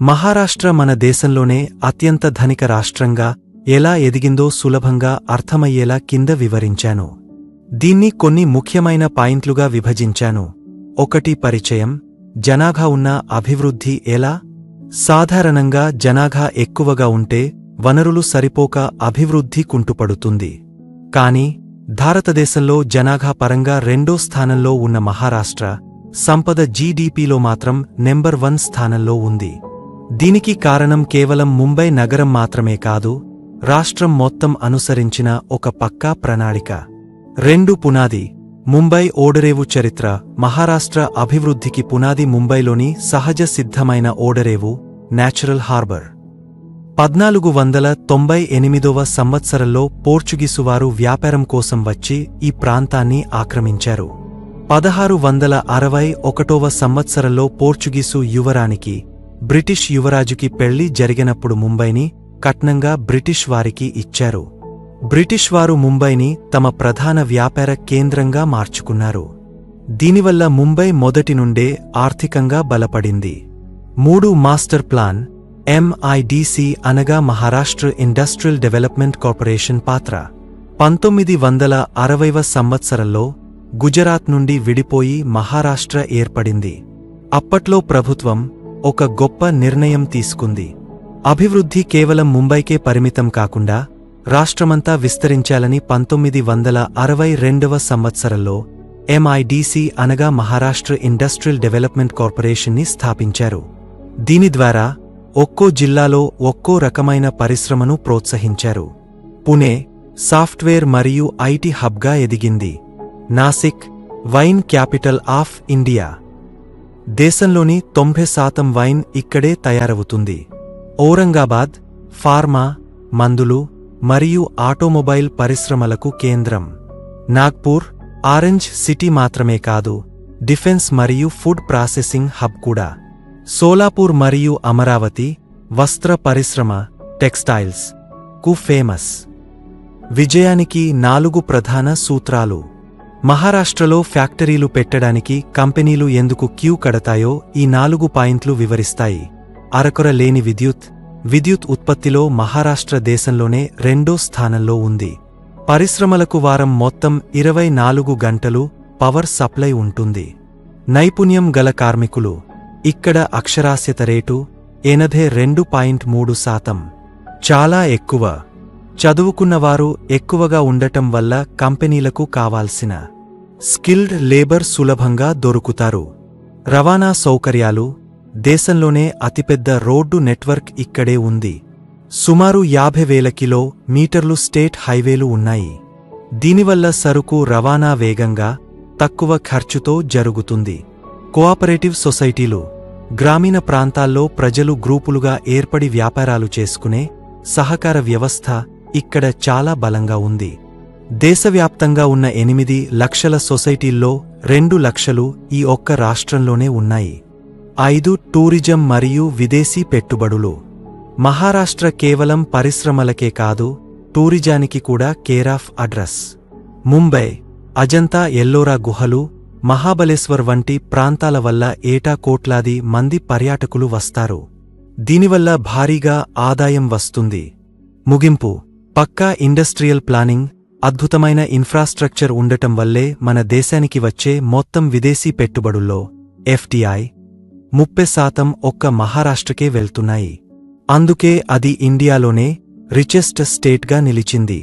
మహారాష్ట్ర మన దేశంలోనే అత్యంత ధనిక రాష్ట్రంగా ఎలా ఎదిగిందో సులభంగా అర్థమయ్యేలా కింద వివరించాను. దీన్ని కొన్ని ముఖ్యమైన పాయింట్లుగా విభజించాను. ఒకటి పరిచయం జనాభా ఉన్న అభివృద్ధి ఎలా? సాధారణంగా జనాభా ఎక్కువగా ఉంటే వనరులు సరిపోక అభివృద్ధి కుంటుపడుతుంది. కాని భారతదేశంలో జనాభా పరంగా రెండో స్థానంలో ఉన్న మహారాష్ట్ర సంపద జీడీపీలో మాత్రం నెంబర్ వన్ స్థానంలో ఉంది. దీనికి కారణం కేవలం ముంబై నగరం మాత్రమే కాదు రాష్ట్రం మొత్తం అనుసరించిన ఒక పక్కా ప్రణాళిక. రెండు పునాది ముంబై ఓడరేవు చరిత్ర మహారాష్ట్ర అభివృద్ధికి పునాది ముంబైలోని సహజ సిద్ధమైన ఓడరేవు నేచురల్ హార్బర్. పద్నాలుగు వందల తొంభై ఎనిమిదవ సంవత్సరంలో పోర్చుగీసు వారు వ్యాపారం కోసం వచ్చి ఈ ప్రాంతాన్ని ఆక్రమించారు. పదహారు వందల అరవై ఒకటవ సంవత్సరంలో పోర్చుగీసు యువరానికి బ్రిటిష్ యువరాజుకి పెళ్ళి జరిగినప్పుడు ముంబైని కట్నంగా బ్రిటిష్ వారికి ఇచ్చారు. బ్రిటిష్ వారు ముంబైని తమ ప్రధాన వ్యాపార కేంద్రంగా మార్చుకున్నారు. దీనివల్ల ముంబై మొదటి నుండే ఆర్థికంగా బలపడింది. మూడు మాస్టర్ ప్లాన్ ఎంఐడిసి అనగా మహారాష్ట్ర ఇండస్ట్రియల్ డెవలప్మెంట్ కార్పొరేషన్ పాత్ర. పంతొమ్మిది వందల అరవైవ సంవత్సరంలో గుజరాత్ నుండి విడిపోయి మహారాష్ట్ర ఏర్పడింది. అప్పట్లో ప్రభుత్వం ఒక గొప్ప నిర్ణయం తీసుకుంది. అభివృద్ధి కేవలం ముంబైకే పరిమితం కాకుండా రాష్ట్రమంతా విస్తరించాలని పంతొమ్మిది వందల అరవై రెండవ సంవత్సరంలో ఎంఐడిసి అనగా మహారాష్ట్ర ఇండస్ట్రియల్ డెవలప్మెంట్ కార్పొరేషన్ని స్థాపించారు. దీని ద్వారా ఒక్కో జిల్లాలో ఒక్కో రకమైన పరిశ్రమను ప్రోత్సహించారు. పుణే సాఫ్ట్వేర్ మరియు ఐటీ హబ్గా ఎదిగింది. Nashik wine capital of India. దేశంలోని తొంభై శాతం వైన్ ఇక్కడే తయారవుతుంది. ఔరంగాబాద్ ఫార్మా మందులు మరియు ఆటోమొబైల్ పరిశ్రమలకు కేంద్రం. నాగ్పూర్ ఆరెంజ్ సిటీ మాత్రమే కాదు డిఫెన్స్ మరియు ఫుడ్ ప్రాసెసింగ్ హబ్ కూడా. సోలాపూర్ మరియు అమరావతి వస్త్ర పరిశ్రమ టెక్స్టైల్స్కు ఫేమస్. విజయానికి నాలుగు ప్రధాన సూత్రాలు. మహారాష్ట్రలో ఫ్యాక్టరీలు పెట్టడానికి కంపెనీలు ఎందుకు క్యూ కడతాయో ఈ నాలుగు పాయింట్లు వివరిస్తాయి. అరకొర లేని విద్యుత్. విద్యుత్ ఉత్పత్తిలో మహారాష్ట్ర దేశంలోనే రెండో స్థానంలో ఉంది. పరిశ్రమలకు వారం మొత్తం ఇరవై నాలుగు గంటలు పవర్ సప్లై ఉంటుంది. నైపుణ్యం గల కార్మికులు. ఇక్కడ అక్షరాస్యత రేటు ఎనభై రెండు పాయింట్ మూడు శాతం. చాలా ఎక్కువ. చదువుకున్నవారు ఎక్కువగా ఉండటం వల్ల కంపెనీలకు కావాల్సిన స్కిల్డ్ లేబర్ సులభంగా దొరుకుతారు. రవాణా సౌకర్యాలు దేశంలోనే అతిపెద్ద రోడ్డు నెట్వర్క్ ఇక్కడే ఉంది. సుమారు యాభై వేల కిలో మీటర్లు స్టేట్ హైవేలు ఉన్నాయి. దీనివల్ల సరుకు రవాణా వేగంగా తక్కువ ఖర్చుతో జరుగుతుంది. కోఆపరేటివ్ సొసైటీలు గ్రామీణ ప్రాంతాల్లో ప్రజలు గ్రూపులుగా ఏర్పడి వ్యాపారాలు చేసుకునే సహకార వ్యవస్థ ఇక్కడ చాలా బలంగా ఉంది. దేశవ్యాప్తంగా ఉన్న ఎనిమిది లక్షల సొసైటీల్లో రెండు లక్షలు ఈ ఒక్క రాష్ట్రంలోనే ఉన్నాయి. ఐదు టూరిజం మరియు విదేశీ పెట్టుబడులు. మహారాష్ట్ర కేవలం పరిశ్రమలకే కాదు టూరిజానికి కూడా care of address. Mumbai Ajanta Ellora గుహలు మహాబలేశ్వర్ వంటి ప్రాంతాల వల్ల ఏటా కోట్లాది మంది పర్యాటకులు వస్తారు. దీనివల్ల భారీగా ఆదాయం వస్తుంది. ముగింపు. పక్కా ఇండస్ట్రియల్ ప్లానింగ్ అద్భుతమైన ఇన్ఫ్రాస్ట్రక్చర్ ఉండటం వల్లే మన దేశానికి వచ్చే మొత్తం విదేశీ పెట్టుబడుల్లో ఎఫ్టీఐ ముప్పై శాతం ఒక్క మహారాష్ట్రకే వెళ్తున్నాయి. అందుకే అది ఇండియాలోనే రిచెస్ట్ స్టేట్గా నిలిచింది.